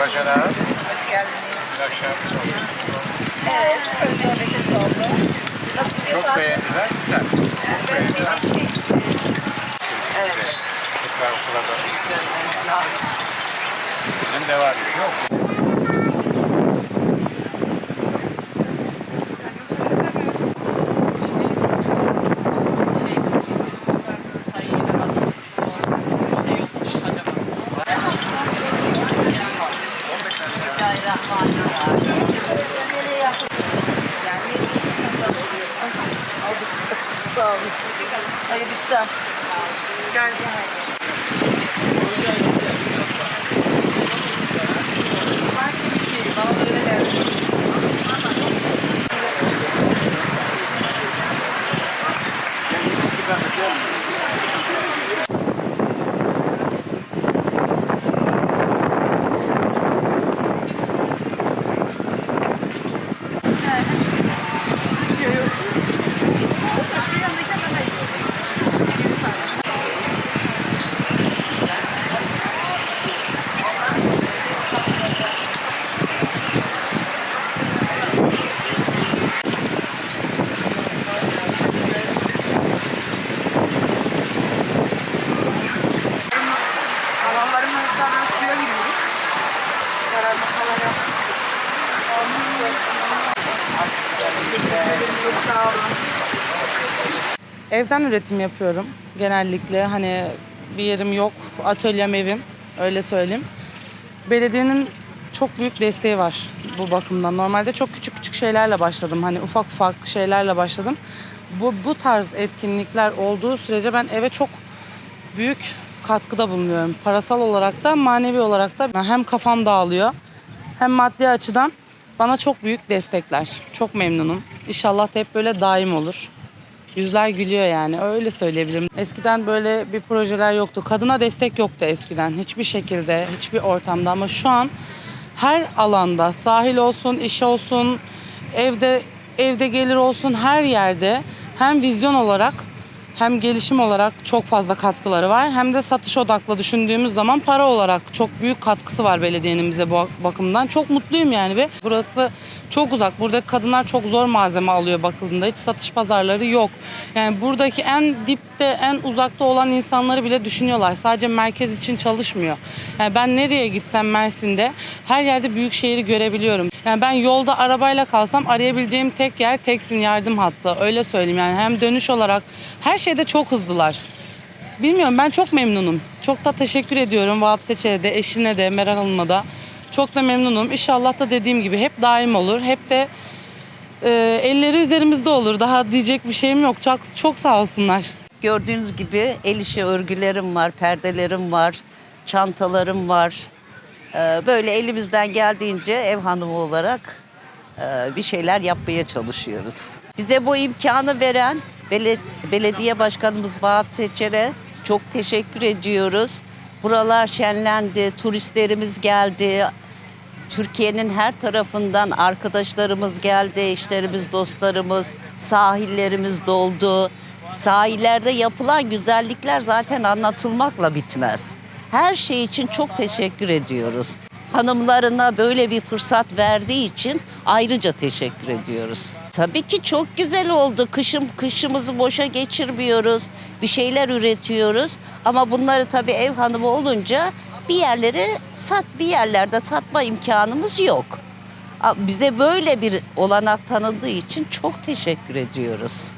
Başar Ağa. Hoş geldiniz. İyi akşamlar. Evet, soru sohbetimiz oldu. Nasıl gidiyor? Çok beğendiler. Güzel. Çok beğendiler. Evet, Tekrar okula da lazım. bizim devam ediyor. Sağ olun. Hayırlı işler. Gel. Evden üretim yapıyorum genellikle. Hani bir yerim yok, atölyem evim öyle söyleyeyim. Belediyenin çok büyük desteği var bu bakımdan. Normalde çok küçük küçük şeylerle başladım. Hani ufak ufak şeylerle başladım. Bu, bu tarz etkinlikler olduğu sürece ben eve çok büyük katkıda bulunuyorum. Parasal olarak da manevi olarak da hem kafam dağılıyor hem maddi açıdan bana çok büyük destekler. Çok memnunum. İnşallah hep böyle daim olur. Yüzler gülüyor yani öyle söyleyebilirim. Eskiden böyle bir projeler yoktu. Kadına destek yoktu eskiden hiçbir şekilde, hiçbir ortamda ama şu an her alanda sahil olsun, iş olsun, evde evde gelir olsun her yerde hem vizyon olarak hem gelişim olarak çok fazla katkıları var hem de satış odaklı düşündüğümüz zaman para olarak çok büyük katkısı var belediyenin bize bu bakımdan. Çok mutluyum yani ve burası çok uzak. Burada kadınlar çok zor malzeme alıyor bakıldığında. Hiç satış pazarları yok. Yani buradaki en dipte, en uzakta olan insanları bile düşünüyorlar. Sadece merkez için çalışmıyor. Yani ben nereye gitsem Mersin'de her yerde büyük şehri görebiliyorum. Yani ben yolda arabayla kalsam arayabileceğim tek yer Teksin yardım hattı. Öyle söyleyeyim yani hem dönüş olarak her şeyde çok hızlılar. Bilmiyorum ben çok memnunum. Çok da teşekkür ediyorum Vahap Seçer'e de, eşine de, Meral Hanım'a da. Çok da memnunum. İnşallah da dediğim gibi hep daim olur. Hep de e, elleri üzerimizde olur. Daha diyecek bir şeyim yok. Çok, çok sağ olsunlar. Gördüğünüz gibi el işi örgülerim var, perdelerim var, çantalarım var. Ee, Böyle elimizden geldiğince ev hanımı olarak e, bir şeyler yapmaya çalışıyoruz. Bize bu imkanı veren bele- belediye başkanımız Vahap Seçer'e çok teşekkür ediyoruz. Buralar şenlendi, turistlerimiz geldi, Türkiye'nin her tarafından arkadaşlarımız geldi, eşlerimiz, dostlarımız, sahillerimiz doldu. Sahillerde yapılan güzellikler zaten anlatılmakla bitmez. Her şey için çok teşekkür ediyoruz. Hanımlarına böyle bir fırsat verdiği için ayrıca teşekkür ediyoruz. Tabii ki çok güzel oldu. Kışım kışımızı boşa geçirmiyoruz. Bir şeyler üretiyoruz. Ama bunları tabii ev hanımı olunca bir yerlere sat bir yerlerde satma imkanımız yok. Bize böyle bir olanak tanındığı için çok teşekkür ediyoruz.